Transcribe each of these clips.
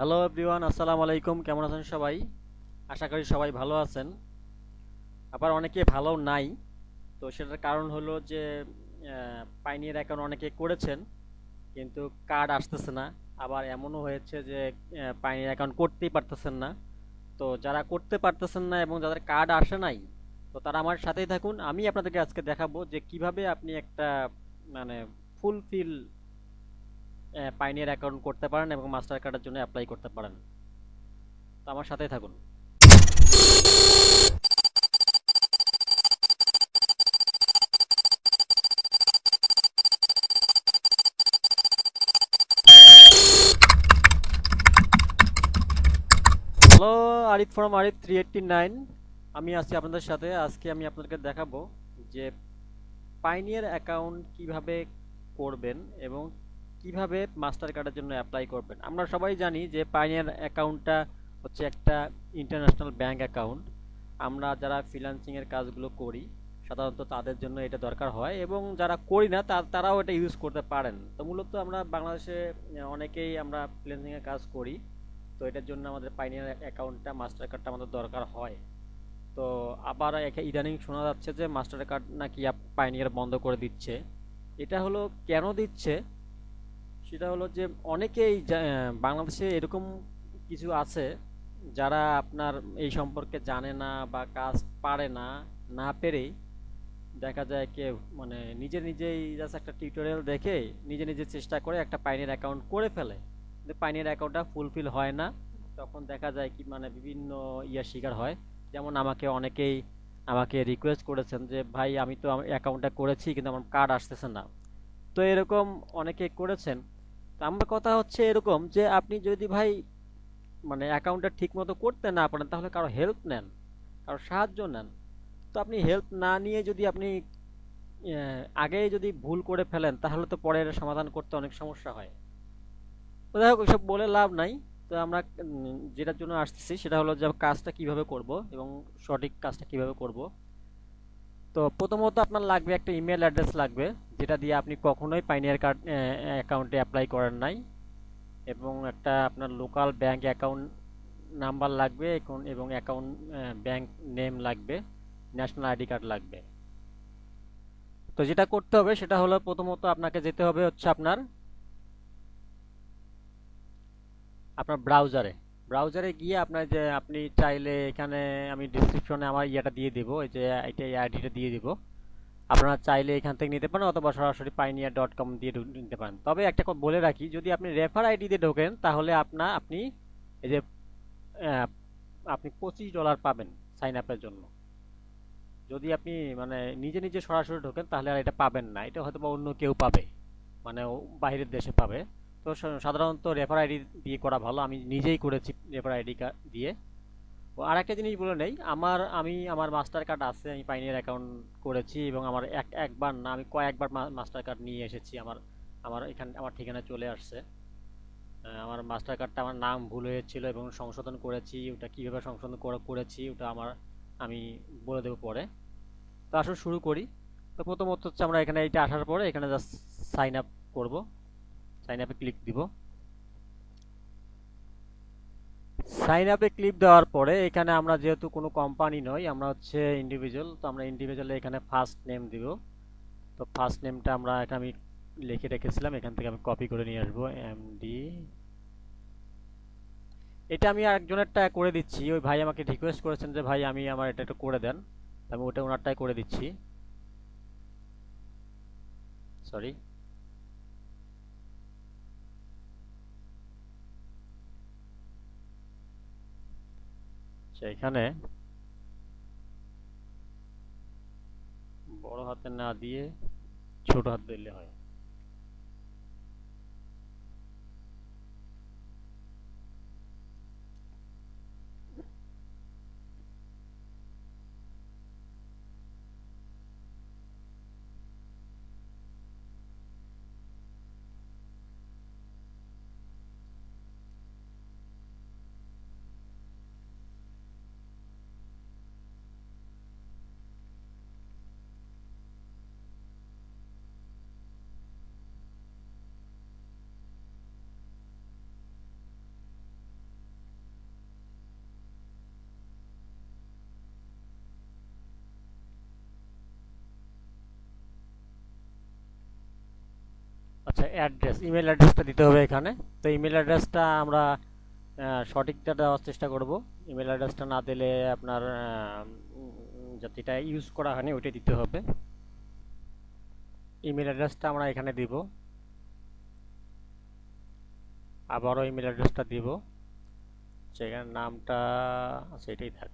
Hello everyone আসসালামু আলাইকুম, কেমন আছেন সবাই? আশা করি সবাই ভালো আছেন। আবার অনেকে ভালো নাই, তো সেটার কারণ হলো যে পাইনিয়ার অ্যাকাউন্ট অনেকে করেছেন, কিন্তু কার্ড আসতেছে না। আবার এমনও হয়েছে যে পাইনিয়ার অ্যাকাউন্ট করতেই পারতেছেন না। তো যারা করতে পারতেছেন না এবং যাদের কার্ড আসে নাই, তো তারা আমার সাথেই থাকুন। আমি আপনাদেরকে আজকে দেখাবো যে কীভাবে আপনি একটা মানে ফুলফিল পাইনিয়ার অ্যাকাউন্ট করতে পারেন এবং মাস্টার কার্ডের জন্য অ্যাপ্লাই করতে পারেন। তো আমার সাথেই থাকুন। Hello Arif from Arif three eighty nine আমি আছি আপনাদের সাথে। আজকে আমি আপনাদেরকে দেখাবো যে পাইনিয়ার অ্যাকাউন্ট কীভাবে করবেন এবং কীভাবে মাস্টার কার্ডের জন্য অ্যাপ্লাই করবেন? আমরা সবাই জানি যে পাইনিয়ার অ্যাকাউন্টটা হচ্ছে একটা ইন্টারন্যাশনাল ব্যাংক অ্যাকাউন্ট আমরা যারা ফ্রিল্যান্সিংয়ের কাজগুলো করি, সাধারণত তাদের জন্য এটা দরকার হয় এবং যারা করি না তারাও এটা ইউজ করতে পারেন। তো মূলত আমরা বাংলাদেশে অনেকেই আমরা ফ্রিল্যান্সিংয়ের কাজ করি, তো এটার জন্য আমাদের পাইনিয়ার অ্যাকাউন্টটা, মাস্টার কার্ডটা আমাদের দরকার হয়। তো আবার ইদানিং শোনা যাচ্ছে যে মাস্টার কার্ড নাকি পাইনিয়ার বন্ধ করে দিচ্ছে। এটা হলো কেন দিচ্ছে? সেটা হলো যে অনেকেই বাংলাদেশে এরকম কিছু আছে যারা আপনার এই সম্পর্কে জানে না বা কাজ পারে না না পেরেই দেখা যায় কে মানে নিজে নিজেই জাস্ট একটা টিউটোরিয়াল দেখে নিজে নিজে চেষ্টা করে একটা পাইনের অ্যাকাউন্ট করে ফেলে। কিন্তু পাইনের অ্যাকাউন্টটা ফুলফিল হয় না। তখন দেখা যায় কি মানে বিভিন্ন ইয়ার শিকার হয়। যেমন আমাকে অনেকেই আমাকে রিকোয়েস্ট করেছেন যে, ভাই, আমি তো অ্যাকাউন্টটা করেছি, কিন্তু আমার কার্ড আসতেছে না। তো এরকম অনেকে করেছেন। তো আমার কথা হচ্ছে এরকম যে আপনি যদি ভাই মানে অ্যাকাউন্টটা ঠিক মতো করতে না পারেন, তাহলে কারও হেল্প নেন, কারও সাহায্য নেন। তো আপনি হেল্প না নিয়ে যদি আপনি আগে যদি ভুল করে ফেলেন, তাহলে তো পরে সমাধান করতে অনেক সমস্যা হয়। তো যাই হোক ওইসব বলে লাভ নাই। তো আমরা যেটার জন্য আসতেছি সেটা হলো যে কাজটা কীভাবে করব এবং সঠিক কাজটা কীভাবে করব। তো প্রথমত আপনার লাগবে একটা ইমেল অ্যাড্রেস লাগবে, যেটা দিয়ে আপনি কখনোই পাইনিয়ার কার্ড অ্যাকাউন্টে অ্যাপ্লাই করেন নাই। এবং একটা আপনার লোকাল ব্যাংক অ্যাকাউন্ট নাম্বার লাগবে এবং অ্যাকাউন্ট ব্যাংক নেম লাগবে ন্যাশনাল আইডি কার্ড লাগবে। তো যেটা করতে হবে, সেটা হলো প্রথমত আপনাকে যেতে হবে হচ্ছে আপনার আপনার ব্রাউজারে ব্রাউজারে গিয়ে আপনার যে আপনি চাইলে এখানে আমি ডিসক্রিপশনে আমার ইয়েটা দিয়ে দেবো, এই যে এটা আইডিটা দিয়ে দেবো। আপনারা চাইলে এখান থেকে নিতে পারেন অথবা সরাসরি পাইনিয়ার ডট কম দিয়ে নিতে পারেন। তবে একটা বলে রাখি, যদি আপনি রেফার আইডি দিয়ে ঢোকেন, তাহলে আপনার আপনি এই যে আপনি পঁচিশ ডলার পাবেন সাইন আপের জন্য। যদি আপনি মানে নিজে নিজে সরাসরি ঢোকেন, তাহলে আর এটা পাবেন না। এটা হয়তো বা অন্য কেউ পাবে মানে বাইরের দেশে পাবে। তো সাধারণত রেফার আইডি দিয়ে করা ভালো। আমি নিজেই করেছি রেফার আইডি দিয়ে। ও আর একটা জিনিস বলে নেই, আমার, আমি আমার মাস্টার কার্ড আছে, আমি পাইনিয়ার অ্যাকাউন্ট করেছি এবং আমার এক, একবার না, আমি কয়েকবার মাস্টার কার্ড নিয়ে এসেছি। আমার আমার এখানে, আমার ঠিকানা চলে আসছে। আমার মাস্টার কার্ডটা আমার নাম ভুল হয়েছিল এবং সংশোধন করেছি, ওটা কীভাবে সংশোধন করেছি ওটা আমার, আমি বলে দেবো পরে। তো আসলে শুরু করি। তো প্রথমত হচ্ছে আমরা এখানে এইটা আসার পরে এখানে জাস্ট সাইন আপ করব। সাইন আপে ক্লিক দিব। সাইন আপে ক্লিক দেওয়ার পরে এখানে আমরা যেহেতু কোনো কোম্পানি নই, আমরা হচ্ছে ইন্ডিভিজুয়াল তো আমরা ইন্ডিভিজুয়ালে এখানে ফার্স্ট নেম দিব। তো ফার্স্ট নেমটা আমরা এখানে আমি লিখে রেখেছিলাম, এখান থেকে আমি কপি করে নিয়ে আসব এমডি এটা আমি আরেকজনেরটা করে দিচ্ছি। ওই ভাই আমাকে রিকোয়েস্ট করেছেন যে, ভাই, আমি আমার এটা একটু করে দেন। আমি ওটা ওনারটাই করে দিচ্ছি। সরি এখানে বড় হাতে না দিয়ে ছোট হাত দিলে হয়। আচ্ছা অ্যাড্রেস ইমেল অ্যাড্রেসটা দিতে হবে এখানে। তো ইমেল অ্যাড্রেসটা আমরা সঠিকটা দেওয়ার চেষ্টা করব। ইমেল অ্যাড্রেসটা না দিলে আপনার যেটা ইউজ করা হয়নি ওইটাই দিতে হবে। ইমেল অ্যাড্রেসটা আমরা এখানে দিব। আবারও ইমেল অ্যাড্রেসটা দিব। সেখানে নামটা এটাই থাক।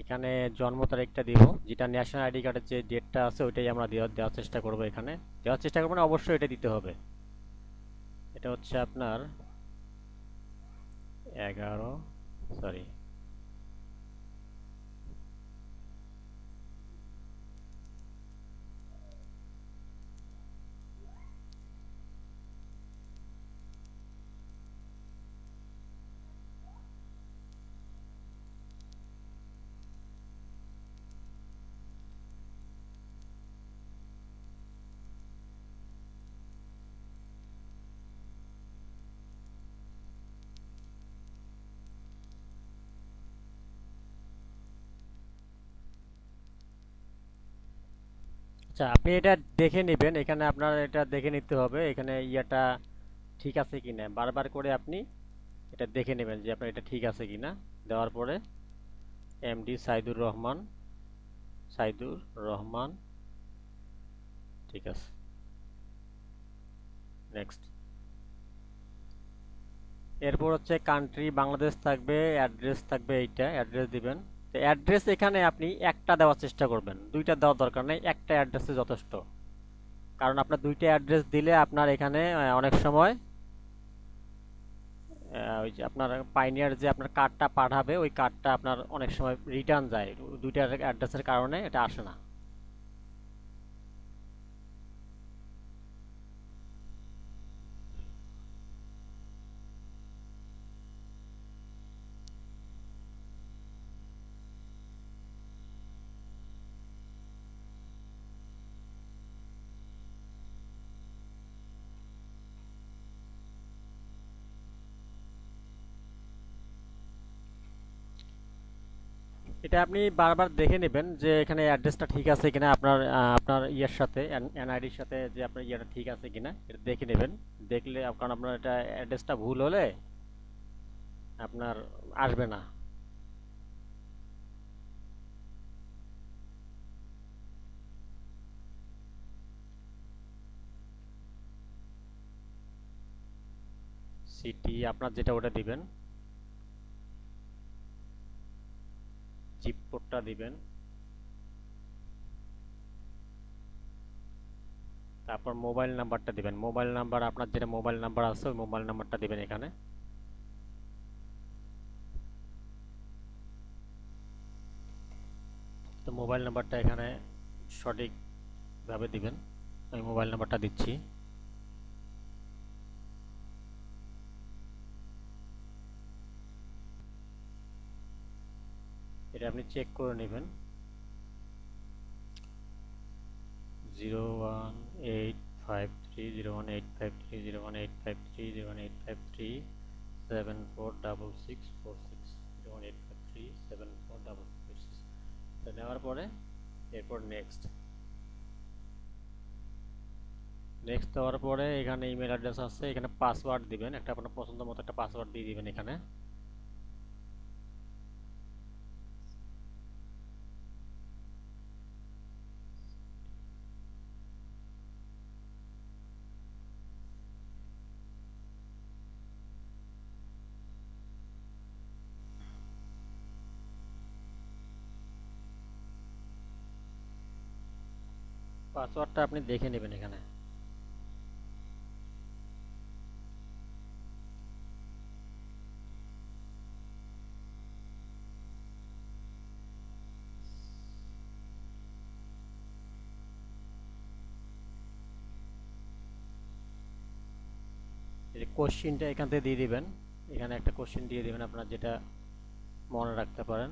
এখানে জন্ম তারিখটা দিব, যেটা ন্যাশনাল আইডি কার্ডের যে ডেটটা আছে, ওইটাই আমরা দেওয়ার দেওয়ার চেষ্টা করব এখানে। দেওয়ার চেষ্টা করব না অবশ্যই এটা দিতে হবে। এটা হচ্ছে আপনার এগারো সরি আচ্ছা আপনি এটা দেখে নেবেন। এখানে আপনার এটা দেখে নিতে হবে, এখানে ইয়েটা ঠিক আছে কি না বারবার করে আপনি এটা দেখে নেবেন যে আপনার এটা ঠিক আছে কি না দেওয়ার পরে এমডি সাইদুর রহমান সাইদুর রহমান, ঠিক আছে। নেক্সট এরপর হচ্ছে কান্ট্রি বাংলাদেশ থাকবে অ্যাড্রেস থাকবে এইটা অ্যাড্রেস দিবেন। তো অ্যাড্রেস এখানে আপনি একটা দেওয়ার চেষ্টা করবেন। দুইটা দেওয়ার দরকার নেই, একটা অ্যাড্রেসে যথেষ্ট। কারণ আপনার দুইটা অ্যাড্রেস দিলে আপনার এখানে অনেক সময় ওই যে আপনার পাইনিয়ার যে আপনার কার্ডটা পাঠাবে, ওই কার্ডটা আপনার অনেক সময় রিটার্ন যায়। দুইটা অ্যাড্রেসের কারণে এটা আসে না। এটা আপনি বারবার দেখে নেবেন যে এখানে অ্যাড্রেসটা ঠিক আছে কিনা, আপনার আপনার ইয়ের সাথে এনআইডির সাথে যে আপনার ইয়েটা ঠিক আছে কিনা, এটা দেখে নেবেন। দেখলে, কারণ আপনার এটা অ্যাড্রেসটা ভুল হলে আপনার আসবে না। সিটি আপনার যেটা ওটা দিবেন। জিপ কোডটা দিবেন। তারপর মোবাইল নাম্বারটা দিবেন। মোবাইল নাম্বার, আপনার যেটা মোবাইল নাম্বার আছে, ওই মোবাইল নাম্বারটা দিবেন এখানে। তো মোবাইল নাম্বারটা এখানে সঠিকভাবে দিবেন। আমি মোবাইল নাম্বারটা দিচ্ছি। এটা আপনি চেক করে নেবেন। Zero one eight five three zero one eight five three zero one eight five three zero one eight five three seven four double six four six zero one eight five three seven four double six নেওয়ার পরে, এরপর next next দেওয়ার পরে, এখানে email address আছে, এখানে password দিবেন, একটা আপনার পছন্দ মতো একটা পাসওয়ার্ড দিয়ে দিবেন এখানে। পাসওয়ার্ডটা আপনি দেখে নেবেন এখানে। কোশ্চিনটা এখান থেকে দিয়ে দিবেন। এখানে একটা কোশ্চিন দিয়ে দিবেন আপনার যেটা মনে রাখতে পারেন।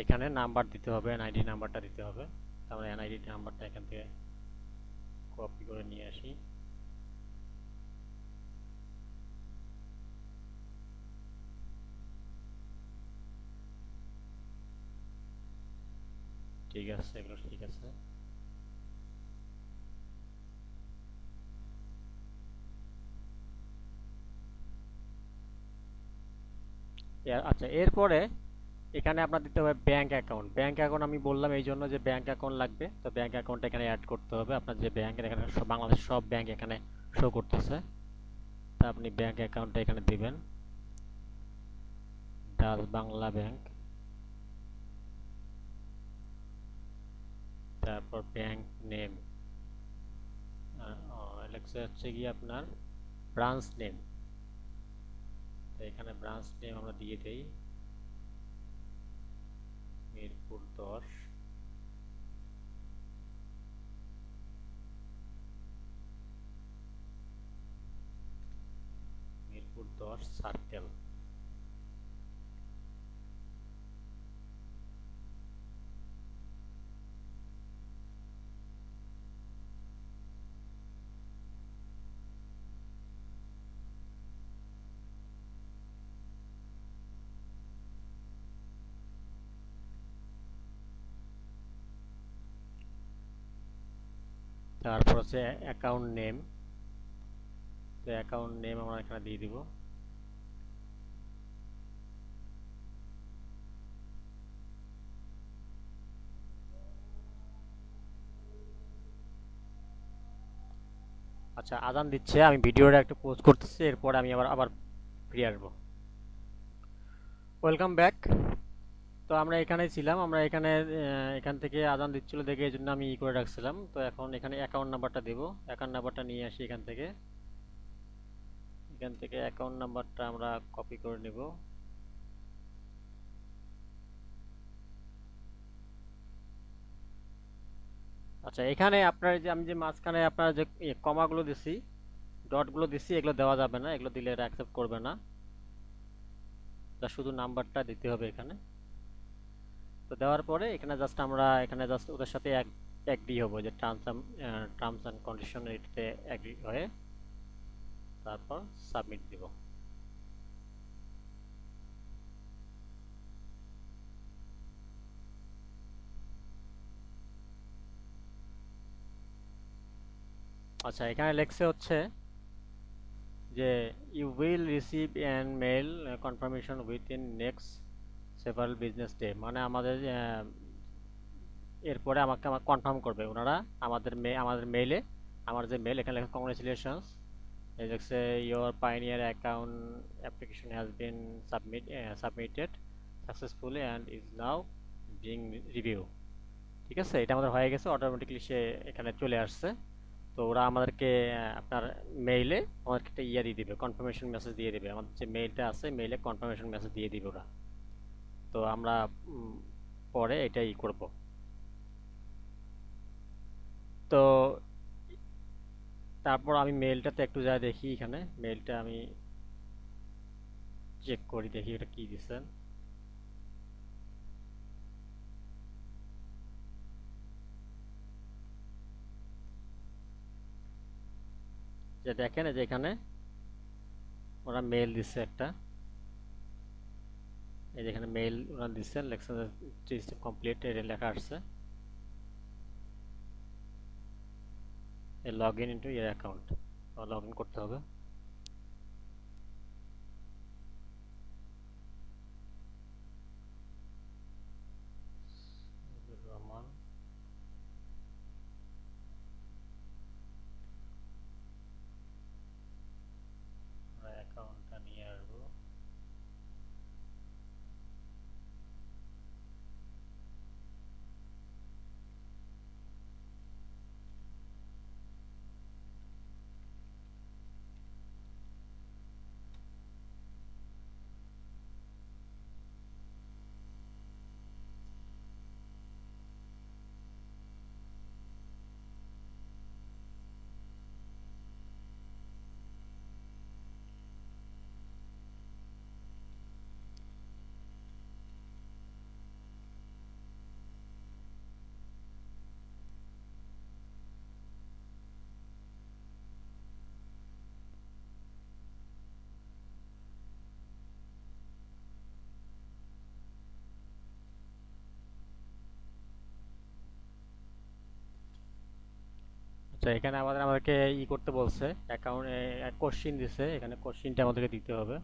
এখানে নাম্বার দিতে হবে এনআইডি নাম্বারটা দিতে হবে। আমরা এনআইডি নাম্বারটা এখান থেকে কপি করে নিয়ে আসি। ঠিক আছে, এগুলো ঠিক আছে। আচ্ছা এরপরে এখানে আপনার দিতে হবে ব্যাংক অ্যাকাউন্ট ব্যাংক অ্যাকাউন্ট আমি বললাম এই জন্য যে ব্যাংক অ্যাকাউন্ট লাগবে। তো ব্যাংক অ্যাকাউন্ট এখানে অ্যাড করতে হবে। আপনার যে ব্যাংকের এখানে সব বাংলাদেশ সব ব্যাংক এখানে শো করতেছে। তা আপনি ব্যাংক অ্যাকাউন্টটা এখানে দিবেন। ডাচ বাংলা ব্যাংক তারপর ব্যাংক নেম হচ্ছে কি আপনার ব্রাঞ্চ নেম তো এখানে ব্রাঞ্চ নেম আমরা দিয়ে দেই। মিরপুর দশ। মিরপুর দশ সার্কেল। তারপর হচ্ছে অ্যাকাউন্ট নেম তো অ্যাকাউন্ট নেম আমরা এখানে দিয়ে দিব। আচ্ছা আজান দিচ্ছে, আমি ভিডিওটা একটু পোস্ট করতেছি, এরপর আমি আবার আবার ফিরে আসব। ওয়েলকাম ব্যাক তো আমরা এখানে ছিলাম, আমরা এখানে এখান থেকে আজান দিচ্ছিল দেখে এই জন্য আমি ই করে রাখছিলাম। তো এখন এখানে অ্যাকাউন্ট নাম্বারটা দেব অ্যাকাউন্ট নাম্বারটা নিয়ে আসি এখান থেকে। এখান থেকে অ্যাকাউন্ট নাম্বারটা আমরা কপি করে নেব। আচ্ছা এখানে আপনার যে, আমি যে মাঝখানে আপনার যে কমাগুলো দিছি ডটগুলো দিছি, এগুলো দেওয়া যাবে না, এগুলো দিলে এটা অ্যাকসেপ্ট করবে না। তা শুধু নাম্বারটা দিতে হবে এখানে। তো দেওয়ার পরে এখানে জাস্ট আমরা এখানে জাস্ট ওদের সাথে এক এগ্রি হব যে টার্মস টার্মস অ্যান্ড কন্ডিশন এটাতে এগ্রি হয়ে তারপর সাবমিট দিব। আচ্ছা এখানে লেখছে হচ্ছে যে you will receive an mail confirmation within next several business day মানে আমাদের এরপরে আমাকে আমার কনফার্ম করবে ওনারা আমাদের মে, আমাদের মেইলে আমার যে মেল এখানে লেখা কংগ্রেচুলেশনস এই দেখছে your pioneer account application has been submit submitted successfully and is now being review ঠিক আছে? এটা আমাদের হয়ে গেছে অটোমেটিকলি সে এখানে চলে আসছে। তো ওরা আমাদেরকে আপনার মেইলে আমাদেরকে একটা ইয়ে দিয়ে দিবে কনফার্মেশন মেসেজ দিয়ে দেবে। আমাদের যে মেইলটা আছে মেইলে কনফার্মেশন মেসেজ দিয়ে দিবে ওরা। তো আমরা পরে এটাই করব। তো, তারপর আমি মেইলটাতে একটু যা দেখি এখানে মেইলটা আমি চেক করি, দেখি এটা কি দিচ্ছেন যে দেখেন যে এখানে, ওরা মেল দিচ্ছে একটা। এই যেখানে মেইল ওরা দিচ্ছেন লেকশন কমপ্লিট এটা লেখা আসছে। Log in into your account log in করতে হবে রহমান অ্যাকাউন্টটা নিয়ে আসব আচ্ছা এখানে আমাদের, আমাদেরকে ই করতে বলছে অ্যাকাউন্ট কোশ্চিন দিছে, এখানে কোশ্চিনটা আমাদেরকে দিতে হবে।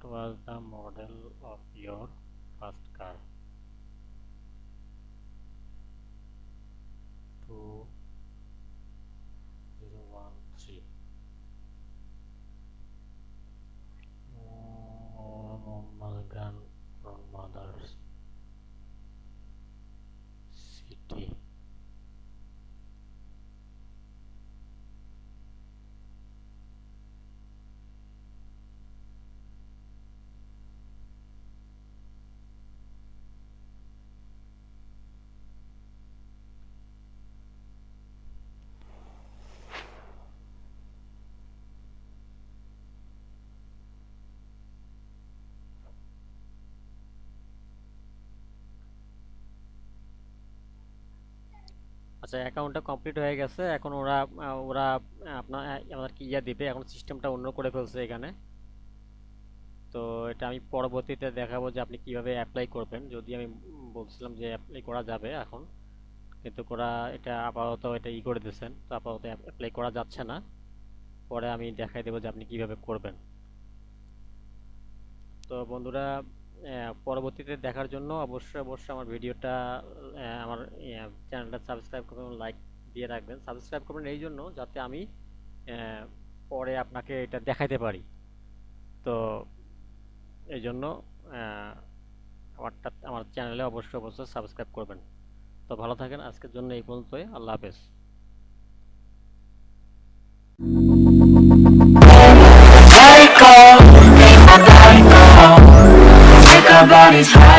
What was the model of your first আচ্ছা অ্যাকাউন্টটা কমপ্লিট হয়ে গেছে, এখন ওরা ওরা আপনার আমাদেরকে ইয়া দিবে? এখন সিস্টেমটা অন্য করে ফেলছে এখানে। তো এটা আমি পরবর্তীতে দেখাবো যে আপনি কীভাবে অ্যাপ্লাই করবেন। যদি আমি বলছিলাম যে অ্যাপ্লাই করা যাবে এখন, কিন্তু ওরা এটা আপাতত এটা ই করে দিয়েছেন, তো আপাতত অ্যাপ্লাই করা যাচ্ছে না। পরে আমি দেখাই দেবো যে আপনি কীভাবে করবেন। তো বন্ধুরা পরবর্তীতে দেখার জন্য অবশ্যই অবশ্যই আমার ভিডিওটা আমার চ্যানেলটা সাবস্ক্রাইব করবেন লাইক দিয়ে রাখবেন। সাবস্ক্রাইব করবেন এই জন্য যাতে আমি পরে আপনাকে এটা দেখাইতে পারি। তো এই জন্য আমারটা, আমার চ্যানেলে অবশ্যই অবশ্যই সাবস্ক্রাইব করবেন। তো ভালো থাকেন, আজকের জন্য এই পর্যন্তই। আল্লাহ হাফেজ। on hot.